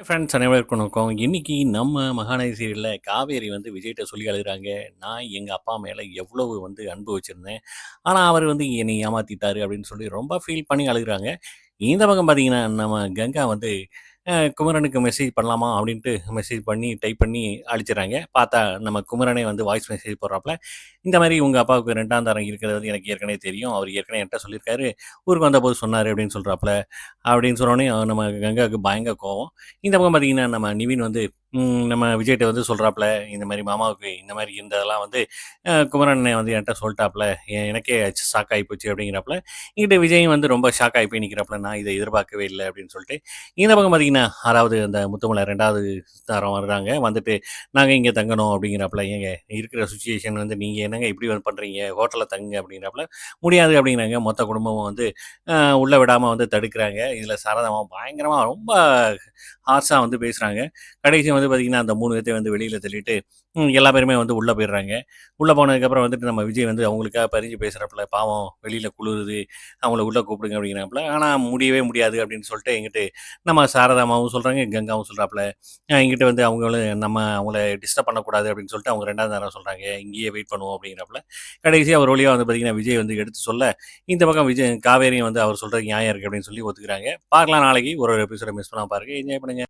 Friends அனைவருக்கும் வணக்கம். இன்றைக்கி நம்ம மகாநதி சீரியலில் காவேரி வந்து விஜய்கிட்ட சொல்லி அழுகுறாங்க. நான் எங்கள் அப்பா மேலே எவ்வளவு வந்து அன்பு வச்சுருந்தேன் ஆனால் அவர் வந்து என்னை ஏமாற்றிட்டாரு அப்படின்னு சொல்லி ரொம்ப ஃபீல் பண்ணி அழுகுறாங்க. இந்த பக்கம் பார்த்தீங்கன்னா, நம்ம கங்கா வந்து குமரனுக்கு மெசேஜ் பண்ணலாமா அப்படின்ட்டு மெசேஜ் பண்ணி டைப் பண்ணி அழிச்சிடறாங்க பார்த்தா நம்ம குமரனே வந்து வாய்ஸ் மெசேஜ் போடுறாப்புல, இந்த மாதிரி உங்கள் அப்பாவுக்கு ரெண்டாம் தரம் இருக்கிறது வந்து எனக்கு ஏற்கனவே தெரியும். அவர் ஏற்கனவே என்கிட்ட சொல்லியிருக்காரு. ஊருக்கு வந்தபோது சொன்னார் அப்படின்னு சொல்கிறாப்புல அப்படின்னு சொன்னோனே நம்ம கங்காவுக்கு பயங்கர கோவம். இந்த பக்கம் பார்த்தீங்கன்னா, நம்ம நிவின் வந்து நம்ம விஜய்கிட்ட வந்து சொல்கிறாப்புல இந்த மாதிரி மாமாவுக்கு இந்த மாதிரி இருந்ததெல்லாம் வந்து அ வந்து என்கிட்ட சொல்லிட்டாப்புல எனக்கே ஷாக் ஆகி போச்சு அப்படிங்கிறாப்புல. இங்கிட்ட விஜயும் வந்து ரொம்ப ஷாக் ஆகி போய் நிற்கிறாப்புல. நான் இதை எதிர்பார்க்கவே இல்லை அப்படின்னு சொல்லிட்டு. இந்த பக்கம் பார்த்தீங்கன்னா, ஆறாவது அந்த முத்துமலை ரெண்டாவது தாரம் வர்றாங்க. வந்துட்டு நாங்கள் இங்கே தங்கணும் அப்படிங்கிறப்பல ஏங்க இருக்கிற சுச்சுவேஷன் வந்து நீங்கள் என்னங்க இப்படி வந்து பண்ணுறீங்க ஹோட்டலில் தங்குங்க அப்படிங்கிறாப்புல. முடியாது அப்படிங்கிறாங்க. மொத்த குடும்பமும் வந்து உள்ளே விடாமல் வந்து தடுக்கிறாங்க. இதில் சாரதாம்மா பயங்கரமாக ரொம்ப ஹார்ஸாக வந்து பேசுகிறாங்க கடைசி வந்து பார்த்தீங்கன்னா, அந்த மூணு பேர்த்தையும் வந்து வெளியில் தள்ளிட்டு, எல்லா பேருமே வந்து உள்ளே போயிடுறாங்க. உள்ளே போனதுக்கப்புறம் வந்துட்டு நம்ம விஜய் வந்து அவங்களுக்காக பறிஞ்சு பேசுகிறப்பல பாவம் வெளியில் குளிருது அவங்கள உள்ளே கூப்பிடுங்க அப்படிங்கிறாப்புல. ஆனால் முடியவே முடியாது அப்படின்னு சொல்லிட்டு எங்கிட்டு நம்ம சாரதாம்மாவும் சொல்கிறாங்க கங்காவும் சொல்கிறாப்புல எங்கிட்ட வந்து அவங்களும் நம்ம அவங்கள டிஸ்டர்ப் பண்ணக்கூடாது அப்படின்னு சொல்லிட்டு அவங்க ரெண்டாவது தரம் சொல்கிறாங்க இங்கேயே வெயிட் பண்ணுவோம் அப்படிங்கிறப்பல கடைசியாக அவர் வழியாக வந்து பார்த்தீங்கன்னா, விஜய் வந்து எடுத்து சொல்ல, இந்த பக்கம் விஜய் காவேரியும் வந்து அவர் சொல்கிறது நியாயம் இருக்குது அப்படின்னு சொல்லி ஒத்துக்கிறாங்க. பார்க்கலாம் நாளைக்கு ஒரு ஒரு எபிசோட மிஸ் பண்ணாம பாருங்க. என்ஜாய் பண்ணுங்க.